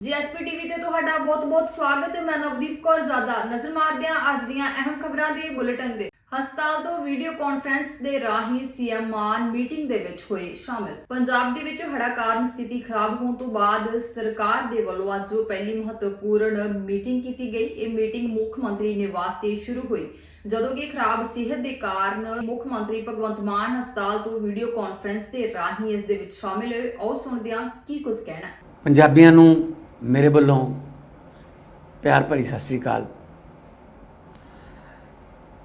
GSP TV ਤੇ ਤੁਹਾਡਾ ਬਹੁਤ-ਬਹੁਤ ਸਵਾਗਤ ਹੈ। ਮੈਂ ਨਵਦੀਪ ਕੌਰ ਜਾਦਾ। ਨਜ਼ਰ ਮਾਰਦੇ ਹਾਂ ਅੱਜ ਦੀਆਂ ਅਹਿਮ ਖਬਰਾਂ ਦੇ ਬੁਲੇਟਿਨ ਦੇ। ਹਸਪਤਾਲ ਤੋਂ ਵੀਡੀਓ ਕਾਨਫਰੰਸ ਦੇ ਰਾਹੀਂ ਸੀਐਮ ਮਾਨ ਮੀਟਿੰਗ ਦੇ ਵਿੱਚ ਹੋਏ ਸ਼ਾਮਿਲ। ਪੰਜਾਬ ਦੇ ਵਿੱਚ ਹੜ੍ਹਾਂ ਕਾਰਨ ਸਥਿਤੀ ਖਰਾਬ ਹੋਣ ਤੋਂ ਬਾਅਦ ਸਰਕਾਰ ਦੇ ਵੱਲੋਂ ਅੱਜ ਪਹਿਲੀ ਮਹੱਤਵਪੂਰਨ ਮੀਟਿੰਗ ਕੀਤੀ ਗਈ। ਇਹ ਮੀਟਿੰਗ ਮੁੱਖ ਮੰਤਰੀ ਨਿਵਾਸ ਤੇ ਸ਼ੁਰੂ ਹੋਈ। ਜਦੋਂ ਕਿ ਖਰਾਬ ਸਿਹਤ ਦੇ ਕਾਰਨ ਮੁੱਖ ਮੰਤਰੀ ਭਗਵੰਤ ਮਾਨ ਹਸਪਤਾਲ ਤੋਂ ਵੀਡੀਓ ਕਾਨਫਰੰਸ ਦੇ ਰਾਹੀਂ ਇਸ ਦੇ ਵਿੱਚ ਸ਼ਾਮਿਲ ਹੋਏ। ਆਓ ਸੁਣਦੇ ਹਾਂ ਕੀ ਕੁਝ ਕਹਿਣਾ ਪੰਜਾਬੀਆਂ ਨੂੰ ਮੇਰੇ ਵੱਲੋਂ ਪਿਆਰ ਭਰੀ ਸਤਿ ਸ੍ਰੀ ਅਕਾਲ।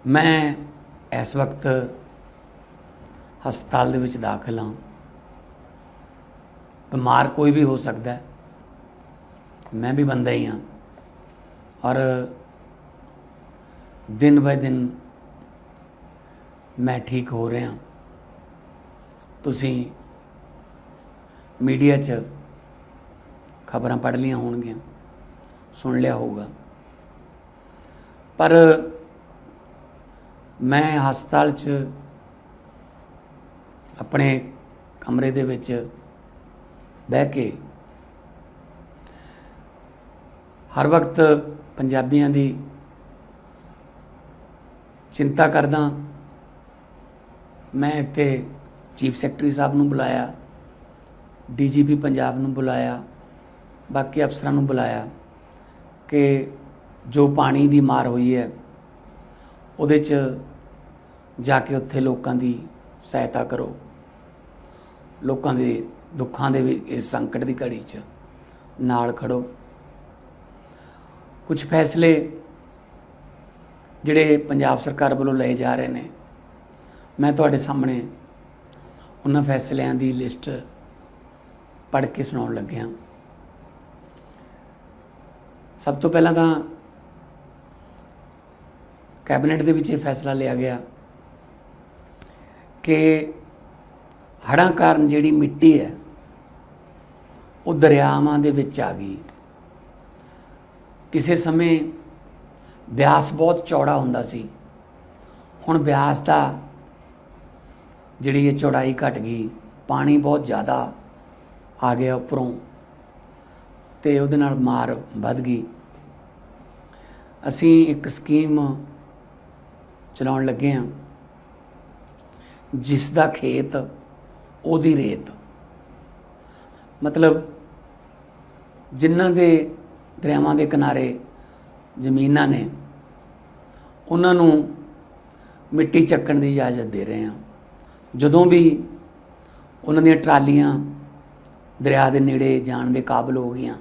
ਮੈਂ ਇਸ ਵਕਤ ਹਸਪਤਾਲ ਦੇ ਵਿੱਚ ਦਾਖਲ ਹਾਂ। ਬਿਮਾਰ ਕੋਈ ਵੀ ਹੋ ਸਕਦਾ ਹੈ। ਮੈਂ ਵੀ ਬੰਦਾ ਹੀ ਹਾਂ। ਔਰ ਦਿਨ ਬਾਏ ਦਿਨ ਮੈਂ ਠੀਕ ਹੋ ਰਿਹਾ। ਤੁਸੀਂ ਮੀਡੀਆ 'ਚ ਖਬਰਾਂ ਪੜ੍ਹ ਲੀਆਂ ਹੋਣਗੀਆਂ। ਸੁਣ ਲਿਆ ਹੋਊਗਾ। ਪਰ ਮੈਂ ਹਸਪਤਾਲ 'ਚ ਆਪਣੇ ਕਮਰੇ ਦੇ ਵਿੱਚ ਬਹਿ ਕੇ ਹਰ ਵਕਤ ਪੰਜਾਬੀਆਂ ਦੀ ਚਿੰਤਾ ਕਰਦਾ ਮੈਂ ਇੱਥੇ ਚੀਫ ਸੈਕਟਰੀ ਸਾਹਿਬ ਨੂੰ ਬੁਲਾਇਆ, ਡੀਜੀਪੀ ਪੰਜਾਬ ਨੂੰ ਬੁਲਾਇਆ। ਬਾਕੀ ਅਫਸਰਾਂ ਨੂੰ ਬੁਲਾਇਆ ਕਿ ਜੋ ਪਾਣੀ ਦੀ ਮਾਰ ਹੋਈ ਹੈ, ਉਹਦੇ 'ਚ ਜਾ ਕੇ ਉੱਥੇ ਲੋਕਾਂ ਦੀ ਸਹਾਇਤਾ ਕਰੋ। ਲੋਕਾਂ ਦੇ ਦੁੱਖਾਂ ਦੇ ਵੀ ਇਸ ਸੰਕਟ ਦੀ ਘੜੀ 'ਚ ਨਾਲ ਖੜੋ। ਕੁਝ ਫੈਸਲੇ ਜਿਹੜੇ ਪੰਜਾਬ ਸਰਕਾਰ ਵੱਲੋਂ ਲਏ ਜਾ ਰਹੇ ਨੇ, ਮੈਂ ਤੁਹਾਡੇ ਸਾਹਮਣੇ ਉਹਨਾਂ ਫੈਸਲਿਆਂ ਦੀ ਲਿਸਟ ਪੜ੍ਹ ਕੇ ਸੁਣਾਉਣ ਲੱਗਿਆ। ਸਭ ਤੋਂ ਪਹਿਲਾਂ ਤਾਂ ਕੈਬਨਿਟ ਦੇ ਵਿੱਚ ਇਹ ਫੈਸਲਾ ਲਿਆ ਗਿਆ ਕਿ ਹੜ੍ਹਾਂ ਕਾਰਨ ਜਿਹੜੀ ਮਿੱਟੀ ਹੈ, ਉਹ ਦਰਿਆਵਾਂ ਦੇ ਵਿੱਚ ਆ ਗਈ। ਕਿਸੇ ਸਮੇਂ ਬਿਆਸ ਬਹੁਤ ਚੌੜਾ ਹੁੰਦਾ ਸੀ। ਹੁਣ ਬਿਆਸ ਦਾ ਜਿਹੜੀ ਇਹ ਚੌੜਾਈ ਘਟ ਗਈ, ਪਾਣੀ ਬਹੁਤ ਜ਼ਿਆਦਾ ਆ ਗਿਆ ਉੱਪਰੋਂ। ਤੇ ਉਹਦੇ ਨਾਲ ਮਾਰ ਵੱਧ ਗਈ। ਅਸੀਂ ਇੱਕ ਸਕੀਮ ਚਲਾਉਣ ਲੱਗੇ ਹਾਂ, ਜਿਸ ਦਾ ਖੇਤ ਉਹਦੀ ਰੇਤ। ਮਤਲਬ ਜਿਨ੍ਹਾਂ ਦੇ ਦਰਿਆਵਾਂ ਦੇ ਕਿਨਾਰੇ ਜ਼ਮੀਨਾਂ ਨੇ, ਉਹਨਾਂ ਨੂੰ ਮਿੱਟੀ ਚੱਕਣ ਦੀ ਇਜਾਜ਼ਤ ਦੇ ਰਹੇ ਹਾਂ। ਜਦੋਂ ਵੀ ਉਹਨਾਂ ਦੀਆਂ ਟਰਾਲੀਆਂ ਦਰਿਆ ਦੇ ਨੇੜੇ ਜਾਣ ਦੇ ਕਾਬਲ ਹੋ ਗਈਆਂ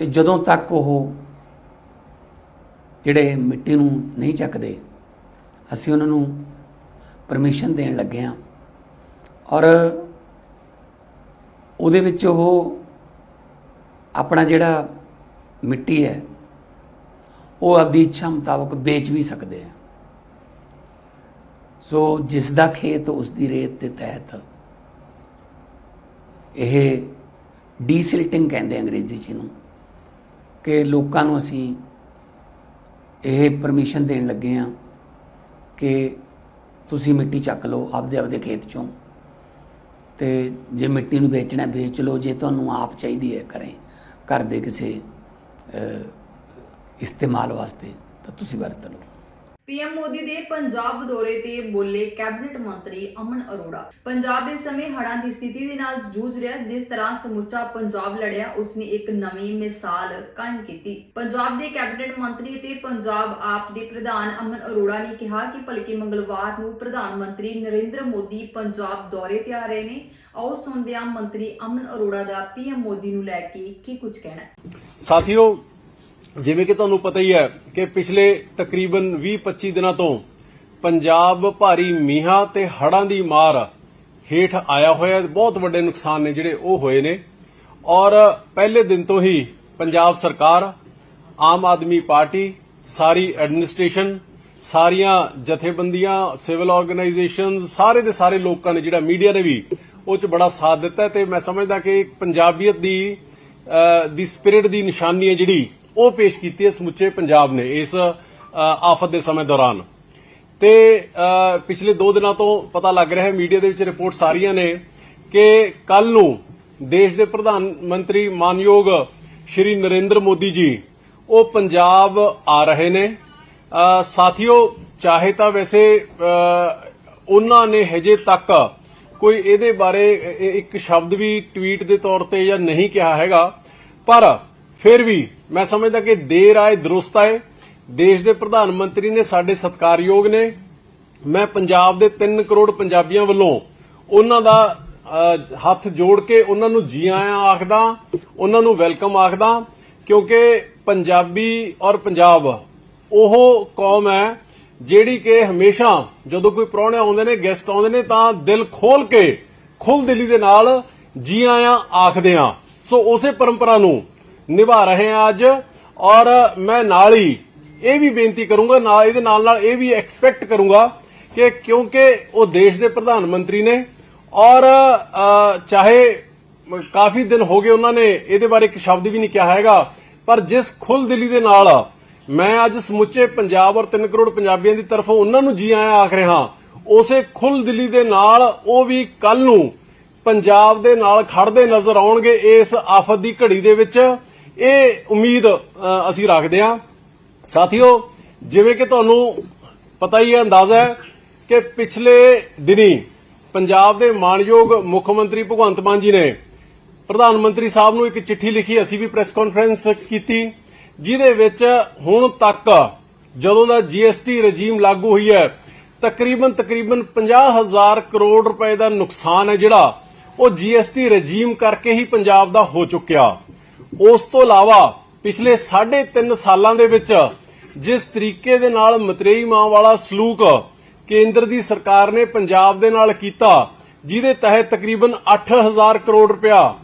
ਤੇ ਜਦੋਂ ਤੱਕ ਉਹ ਜਿਹੜੇ ਮਿੱਟੀ ਨੂੰ ਨਹੀਂ ਚੱਕਦੇ, ਅਸੀਂ ਉਹਨਾਂ ਨੂੰ ਪਰਮਿਸ਼ਨ ਦੇਣ ਲੱਗੇ ਹਾਂ। ਔਰ ਉਹਦੇ ਵਿੱਚ ਉਹ ਆਪਣਾ ਜਿਹੜਾ ਮਿੱਟੀ ਹੈ, ਉਹ ਆਪਦੀ ਇੱਛਾ ਮੁਤਾਬਕ ਵੇਚ ਵੀ ਸਕਦੇ ਆ। ਸੋ ਜਿਸ ਦਾ ਖੇਤ ਉਸ ਦੀ ਰੇਤ ਦੇ ਤਹਿਤ ਇਹ ਡੀਸਿਲਟਿੰਗ ਕਹਿੰਦੇ ਅੰਗਰੇਜ਼ੀ ਚ ਇਹਨੂੰ। ਕਿ ਲੋਕਾਂ ਨੂੰ ਅਸੀਂ ਇਹ ਪਰਮਿਸ਼ਨ ਦੇਣ ਲੱਗੇ ਆ ਕਿ ਤੁਸੀਂ ਮਿੱਟੀ ਚੱਕ ਲਓ ਆਪਦੇ ਆਪਦੇ ਖੇਤ ਚੋਂ ਤੇ ਜੇ ਮਿੱਟੀ ਨੂੰ ਵੇਚਣਾ ਵੇਚ ਲਓ, ਜੇ ਤੁਹਾਨੂੰ ਆਪ ਚਾਹੀਦੀ ਹੈ ਕਰੇ ਘਰ ਦੇ ਕਿਸੇ ਇਸਤੇਮਾਲ ਵਾਸਤੇ, ਤਾਂ ਤੁਸੀਂ ਵਰਤ ਲਓ। ਪੀਐਮ ਮੋਦੀ ਦੇ ਪੰਜਾਬ ਦੌਰੇ ਤੇ ਬੋਲੇ ਕੈਬਨਿਟ ਮੰਤਰੀ ਅਮਨ ਅਰੋੜਾ। ਪੰਜਾਬ ਇਸ ਸਮੇਂ ਹੜ੍ਹਾਂ ਦੀ ਸਥਿਤੀ ਦੇ ਨਾਲ ਜੂਝ ਰਿਹਾ, ਜਿਸ ਤਰ੍ਹਾਂ ਸਮੁੱਚਾ ਪੰਜਾਬ ਲੜਿਆ, ਉਸਨੇ ਇੱਕ ਨਵੀਂ ਮਿਸਾਲ ਕਾਇਮ ਕੀਤੀ। ਪੰਜਾਬ ਦੇ ਕੈਬਨਿਟ ਮੰਤਰੀ ਤੇ ਪੰਜਾਬ ਆਪ ਦੇ ਪ੍ਰਧਾਨ ਅਮਨ ਅਰੋੜਾ ਨੇ ਕਿਹਾ ਕਿ ਭਲਕੇ ਮੰਗਲਵਾਰ ਨੂੰ ਪ੍ਰਧਾਨ ਮੰਤਰੀ ਨਰਿੰਦਰ ਮੋਦੀ ਪੰਜਾਬ ਦੌਰੇ ਤੇ ਆ ਰਹੇ ਨੇ। ਆਓ ਸੁਣਦੇ ਹਾਂ ਮੰਤਰੀ ਅਮਨ ਅਰੋੜਾ ਦਾ ਪੀਐਮ ਮੋਦੀ ਨੂੰ ਲੈ ਕੇ ਕੀ ਕੁਝ ਕਹਿਣਾ ਹੈ। ਸਾਥੀਓ ਜਿਵੇਂ ਕਿ ਤੁਹਾਨੂੰ ਪਤਾ ਹੀ ਹੈ ਕਿ ਪਿਛਲੇ ਤਕਰੀਬਨ 20-25 ਦਿਨਾਂ ਤੋਂ ਪੰਜਾਬ ਭਾਰੀ ਮੀਂਹਾਂ ਤੇ ਹੜਾਂ ਦੀ ਮਾਰ ਹੇਠ ਆਇਆ ਹੋਇਆ ਬਹੁਤ ਵੱਡੇ ਨੁਕਸਾਨ ਨੇ ਜਿਹੜੇ ਉਹ ਹੋਏ ਨੇ। ਔਰ ਪਹਿਲੇ ਦਿਨ ਤੋਂ ਹੀ ਪੰਜਾਬ ਸਰਕਾਰ, ਆਮ ਆਦਮੀ ਪਾਰਟੀ, ਸਾਰੀ ਐਡਮਿਨਿਸਟ੍ਰੇਸ਼ਨ, ਸਾਰੀਆਂ ਜਥੇਬੰਦੀਆਂ, ਸਿਵਲ ਆਰਗੇਨਾਈਜੇਸ਼ਨਸ, ਸਾਰੇ ਦੇ ਸਾਰੇ ਲੋਕਾਂ ਨੇ ਜਿਹੜਾ ਮੀਡੀਆ ਨੇ ਵੀ ਉਹ ਚ ਬੜਾ ਸਾਥ ਦਿੱਤਾ ਹੈ ਤੇ ਮੈਂ ਸਮਝਦਾ ਕਿ ਇੱਕ ਪੰਜਾਬੀਅਤ ਦੀ ਦੀ ਸਪਿਰਿਟ ਦੀ ਨਿਸ਼ਾਨੀ ਹੈ ਜਿਹੜੀ ਉਹ ਪੇਸ਼ ਕੀਤੀ ਹੈ ਸਮੁੱਚੇ ਪੰਜਾਬ ਨੇ ਇਸ ਆਫਤ ਦੇ ਸਮੇਂ ਦੌਰਾਨ। ਤੇ ਪਿਛਲੇ 2 ਦਿਨਾਂ ਤੋਂ ਪਤਾ ਲੱਗ ਰਿਹਾ ਹੈ ਮੀਡੀਆ ਦੇ ਵਿੱਚ ਰਿਪੋਰਟਸ ਆ ਰਹੀਆਂ ਨੇ ਕਿ ਕੱਲ ਨੂੰ ਦੇਸ਼ ਦੇ ਪ੍ਰਧਾਨ ਮੰਤਰੀ ਮਾਨਯੋਗ ਸ਼੍ਰੀ ਨਰਿੰਦਰ ਮੋਦੀ ਜੀ ਉਹ ਪੰਜਾਬ ਆ ਰਹੇ ਨੇ। ਸਾਥੀਓ ਚਾਹੇ ਤਾਂ ਵੈਸੇ ਅ, ਉਹਨਾਂ ਨੇ ਹਜੇ ਤੱਕ ਕੋਈ ਇਹਦੇ ਬਾਰੇ ਇ- ਇੱਕ ਸ਼ਬਦ ਵੀ ਟਵੀਟ ਦੇ ਤੌਰ ਤੇ ਜਾਂ ਨਹੀਂ ਕਿਹਾ ਹੈਗਾ ਪਰ ਫਿਰ ਵੀ ਮੈਂ ਸਮਝਦਾ ਕਿ ਦੇਰ ਆਏ, ਦਰੁਸਤ ਆਏ। ਦੇਸ਼ ਦੇ ਪ੍ਰਧਾਨ ਮੰਤਰੀ ਨੇ ਸਾਡੇ ਸਤਿਕਾਰਯੋਗ ਨੇ। ਮੈਂ ਪੰਜਾਬ ਦੇ 3 ਕਰੋੜ ਪੰਜਾਬੀਆਂ ਵੱਲੋਂ ਉਹਨਾਂ ਦਾ ਹੱਥ ਜੋੜ ਕੇ ਉਹਨਾਂ ਨੂੰ ਜੀ ਆਇਆਂ ਆਖਦਾ, ਉਹਨਾਂ ਨੂੰ ਵੈਲਕਮ ਆਖਦਾ, ਕਿਉਂਕਿ ਪੰਜਾਬੀ ਔਰ ਪੰਜਾਬ, ਉਹ ਕੌਮ ਹੈ ਜਿਹੜੀ ਕਿ ਹਮੇਸ਼ਾ ਜਦੋਂ ਕੋਈ ਪ੍ਰਾਹੁਣੇ ਆਉਂਦੇ ਨੇ ਗੈਸਟ ਆਉਂਦੇ ਨੇ, ਤਾਂ ਦਿਲ ਖੋਲ ਕੇ ਖੁੱਲ ਦਿਲੀ ਦੇ ਨਾਲ ਜੀ ਆਇਆਂ ਆਖਦੇ ਆ। ਸੋ ਉਸੇ ਪਰੰਪਰਾ ਨੂੰ ਨਿਭਾ ਰਹੇ ਆ ਅੱਜ। ਔਰ ਮੈਂ ਨਾਲ ਹੀ ਇਹ ਵੀ ਬੇਨਤੀ ਕਰੂੰਗਾ, ਨਾਲ ਇਹਦੇ ਨਾਲ ਨਾਲ ਇਹ ਵੀ ਐਕਸਪੈਕਟ ਕਰੂੰਗਾ ਕਿ ਕਿਉਂਕਿ ਉਹ ਦੇਸ਼ ਦੇ ਪ੍ਰਧਾਨ ਮੰਤਰੀ ਨੇ ਔਰ ਚਾਹੇ ਕਾਫੀ ਦਿਨ ਹੋ ਗਏ ਉਹਨਾਂ ਨੇ ਇਹਦੇ ਬਾਰੇ ਇੱਕ ਸ਼ਬਦ ਵੀ ਨਹੀਂ ਕਿਹਾ ਹੈਗਾ, ਪਰ ਜਿਸ ਖੁੱਲ ਦਿਲੀ ਦੇ ਨਾਲ ਮੈਂ ਅੱਜ ਸਮੁੱਚੇ ਪੰਜਾਬ ਔਰ 3 ਕਰੋੜ ਪੰਜਾਬੀਆਂ ਦੀ ਤਰਫੋਂ ਉਹਨਾਂ ਨੂੰ ਜੀ ਆਇਆਂ ਆਖ ਰਿਹਾ ਉਸੇ ਖੁੱਲ ਦਿਲੀ ਦੇ ਨਾਲ ਉਹ ਵੀ ਕੱਲ ਨੂੰ ਪੰਜਾਬ ਦੇ ਨਾਲ ਖੜਦੇ ਨਜ਼ਰ ਆਉਣਗੇ ਇਸ ਆਫਤ ਦੀ ਘੜੀ ਦੇ ਵਿੱਚ। ਇਹ ਉਮੀਦ ਅ, ਅਸੀਂ ਰੱਖਦੇ ਹਾਂ। ਸਾਥੀਓ ਜਿਵੇਂ ਕਿ ਤੁਹਾਨੂੰ ਪਤਾ ਹੀ ਹੈ ਅੰਦਾਜ਼ਾ ਹੈ ਕਿ ਪਿਛਲੇ ਦਿਨੀ ਪੰਜਾਬ ਦੇ ਮਾਨਯੋਗ ਮੁੱਖ ਮੰਤਰੀ ਭਗਵੰਤ ਮਾਨ ਜੀ ਨੇ ਪ੍ਰਧਾਨ ਮੰਤਰੀ ਸਾਹਿਬ ਨੂੰ ਇੱਕ ਚਿੱਠੀ ਲਿਖੀ ਅਸੀਂ ਵੀ ਪ੍ਰੈਸ ਕਾਨਫਰੰਸ ਕੀਤੀ ਜਿਹਦੇ ਵਿੱਚ ਹੁਣ ਤੱਕ ਜਦੋਂ ਦਾ ਜੀਐਸਟੀ ਰਜੀਮ ਲਾਗੂ ਹੋਈ ਹੈ ਤਕਰੀਬਨ ਤਕਰੀਬਨ 50000 ਕਰੋੜ ਰੁਪਏ ਦਾ ਨੁਕਸਾਨ ਹੈ ਜਿਹੜਾ ਉਹ ਜੀਐਸਟੀ ਰਜੀਮ ਕਰਕੇ ਹੀ ਪੰਜਾਬ ਦਾ ਹੋ ਚੁੱਕਿਆ। ਉਸ ਤੋਂ ਇਲਾਵਾ ਪਿਛਲੇ 3.5 ਸਾਲਾਂ ਦੇ ਵਿੱਚ ਜਿਸ ਤਰੀਕੇ ਦੇ ਨਾਲ ਮਤਰੇਈ ਮਾਂ ਵਾਲਾ ਸਲੂਕ ਕੇਂਦਰ ਦੀ ਸਰਕਾਰ ਨੇ ਪੰਜਾਬ ਦੇ ਨਾਲ ਕੀਤਾ, ਜਿਹਦੇ ਤਹਿਤ ਤਕਰੀਬਨ 8000 ਕਰੋੜ ਰੁਪਇਆ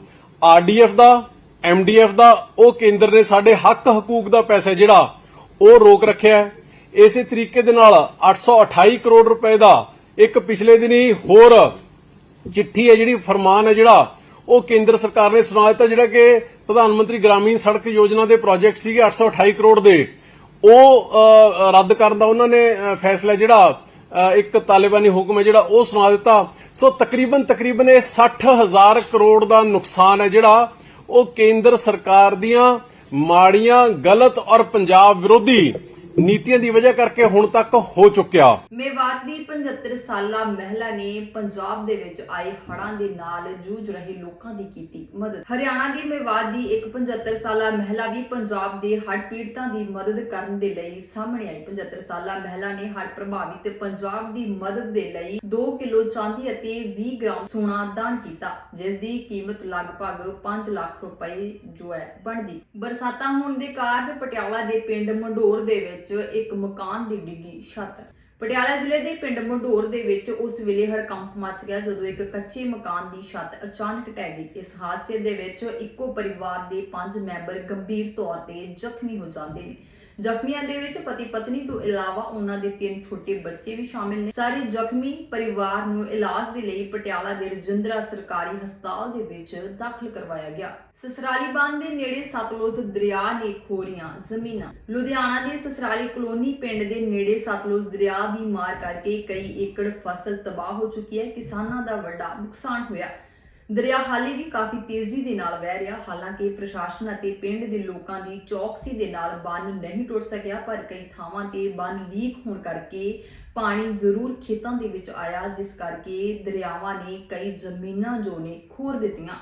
ਆਰਡੀਐਫ ਦਾ ਐਮਡੀਐਫ ਦਾ, ਉਹ ਕੇਂਦਰ ਨੇ ਸਾਡੇ ਹੱਕ ਹਕੂਕ ਦਾ ਪੈਸਾ ਜਿਹੜਾ, ਉਹ ਰੋਕ ਰੱਖਿਆ ਹੈ। ਇਸੇ ਤਰੀਕੇ ਦੇ ਨਾਲ 828 ਕਰੋੜ ਰੁਪਏ ਦਾ ਇੱਕ ਪਿਛਲੇ ਦਿਨੀ ਹੋਰ ਚਿੱਠੀ ਹੈ ਜਿਹੜੀ, ਫਰਮਾਨ ਹੈ ਜਿਹੜਾ ਉਹ ਕੇਂਦਰ ਸਰਕਾਰ ਨੇ ਸੁਣਾ ਦਿੱਤਾ ਜਿਹੜਾ ਕਿ ਪ੍ਰਧਾਨ ਮੰਤਰੀ ਗ੍ਰਾਮੀਣ ਸੜਕ ਯੋਜਨਾ ਦੇ ਪ੍ਰੋਜੈਕਟ ਸੀਗੇ 828 ਕਰੋੜ ਦੇ। ਉਹ ਰੱਦ ਕਰਨ ਦਾ ਉਹਨਾਂ ਨੇ ਫੈਸਲਾ ਜਿਹੜਾ ਅ, ਇੱਕ ਤਾਲਿਬਾਨੀ ਹੁਕਮ ਹੈ ਜਿਹੜਾ ਉਹ ਸੁਣਾ ਦਿੱਤਾ। ਸੋ ਤਕਰੀਬਨ ਤਕਰੀਬਨ ਇਹ 60000 ਕਰੋੜ ਦਾ ਨੁਕਸਾਨ ਹੈ ਜਿਹੜਾ ਉਹ ਕੇਂਦਰ ਸਰਕਾਰ ਦੀਆਂ ਮਾੜੀਆਂ ਗਲਤ ਔਰ ਪੰਜਾਬ ਵਿਰੋਧੀ ਨੀਤੀਆਂ ਦੀ ਵਜ੍ਹਾ ਕਰਕੇ ਹੁਣ ਤੱਕ ਹੋ ਚੁੱਕਿਆ। ਮੇਵਾਤ ਦੀ 75 ਸਾਲਾ ਮਹਿਲਾ ਨੇ ਪੰਜਾਬ ਦੇ ਵਿੱਚ ਆਏ ਹੜ੍ਹਾਂ ਦੇ ਨਾਲ ਜੂਝ ਰਹੇ ਲੋਕਾਂ ਦੀ ਕੀਤੀ ਮਦਦ। ਹਰਿਆਣਾ ਦੀ ਮੇਵਾਤ ਦੀ ਇੱਕ 75 ਸਾਲਾ ਮਹਿਲਾ ਵੀ ਪੰਜਾਬ ਦੇ ਹੜ੍ਹ ਪੀੜਤਾਂ ਦੀ ਮਦਦ ਕਰਨ ਦੇ ਲਈ ਸਾਹਮਣੇ ਆਈ। 75 ਸਾਲਾ ਮਹਿਲਾ ਨੇ ਹੜ੍ਹ ਪ੍ਰਭਾਵਿਤ ਪੰਜਾਬ ਦੀ ਮਦਦ ਦੇ ਲਈ 2 ਕਿਲੋ ਚਾਂਦੀ ਅਤੇ 20 ਗ੍ਰਾਮ ਸੋਨਾ ਦਾਨ ਕੀਤਾ, ਜਿਸ ਦੀ ਕੀਮਤ ਲਗਭਗ 5 ਲੱਖ ਰੁਪਏ ਜੋ ਹੈ ਬਣਦੀ। ਬਰਸਾਤਾਂ ਹੋਣ ਦੇ ਕਾਰਨ ਪਟਿਆਲਾ ਦੇ ਪਿੰਡ ਮੰਡੋਰ ਦੇ ਵਿੱਚ ਇੱਕ ਮਕਾਨ ਦੀ ਡਿੱਗੀ ਛੱਤ। ਪਟਿਆਲਾ ਜ਼ਿਲ੍ਹੇ ਦੇ ਪਿੰਡ ਮੰਡੋਰ ਦੇ ਵਿੱਚ ਉਸ ਵੇਲੇ ਹੜਕੰਪ ਮਚ ਗਿਆ ਜਦੋਂ ਇੱਕ ਕੱਚੇ ਮਕਾਨ ਦੀ ਛੱਤ ਅਚਾਨਕ ਢਹਿ ਗਈ। ਇਸ ਹਾਦਸੇ ਦੇ ਵਿੱਚ ਇੱਕੋ ਪਰਿਵਾਰ ਦੇ ਪੰਜ ਮੈਂਬਰ ਗੰਭੀਰ ਤੌਰ ਤੇ ਜ਼ਖਮੀ ਹੋ ਜਾਂਦੇ ਨੇ। ਜ਼ਖਮੀਆਂ ਦੇ ਵਿੱਚ ਪਤੀ ਪਤਨੀ ਤੋਂ ਇਲਾਵਾ ਉਹਨਾਂ ਦੇ ਤਿੰਨ ਛੋਟੇ ਬੱਚੇ ਵੀ ਸ਼ਾਮਿਲ ਨੇ। ਸਾਰੇ ਜ਼ਖਮੀ ਪਰਿਵਾਰ ਨੂੰ ਇਲਾਜ ਦੇ ਲਈ ਪਟਿਆਲਾ ਦੇ ਰਜਿੰਦਰਾ ਸਰਕਾਰੀ ਹਸਪਤਾਲ ਦੇ ਵਿੱਚ ਦਾਖਲ ਕਰਵਾਇਆ ਗਿਆ। ਸਸਰਾਲੀ ਬੰਦ ਦੇ ਨੇੜੇ ਸਤਲੁਜ ਦਰਿਆ ਨੇ ਖੋਰੀਆਂ ਜ਼ਮੀਨਾਂ। ਲੁਧਿਆਣਾ ਦੇ ਸਸਰਾਲੀ ਕਲੋਨੀ ਪਿੰਡ ਦੇ ਨੇੜੇ ਸਤਲੁਜ ਦਰਿਆ ਦੀ ਮਾਰ ਕਰਕੇ ਕਈ ਏਕੜ ਫਸਲ ਤਬਾਹ ਹੋ ਚੁੱਕੀ ਹੈ। ਕਿਸਾਨਾਂ ਦਾ ਵੱਡਾ ਨੁਕਸਾਨ ਹੋਇਆ। ਦਰਿਆ ਹਾਲੇ ਵੀ ਕਾਫੀ ਤੇਜ਼ੀ ਦੇ ਨਾਲ ਵਹਿ ਰਿਹਾ, ਹਾਲਾਂਕਿ ਪ੍ਰਸ਼ਾਸਨ ਅਤੇ ਪਿੰਡ ਦੇ ਲੋਕਾਂ ਦੀ ਚੌਕਸੀ ਦੇ ਨਾਲ ਬੰਨ ਨਹੀਂ ਟੁੱਟ ਸਕਿਆ, ਪਰ ਕਈ ਥਾਵਾਂ ਤੇ ਬੰਨ ਲੀਕ ਹੋਣ ਕਰਕੇ ਪਾਣੀ ਜ਼ਰੂਰ ਖੇਤਾਂ ਦੇ ਵਿੱਚ ਆਇਆ, ਜਿਸ ਕਰਕੇ ਦਰਿਆਵਾਂ ਨੇ ਕਈ ਜ਼ਮੀਨਾਂ ਜੋ ਨੇ ਖੋਰ ਦਿੱਤੀਆਂ।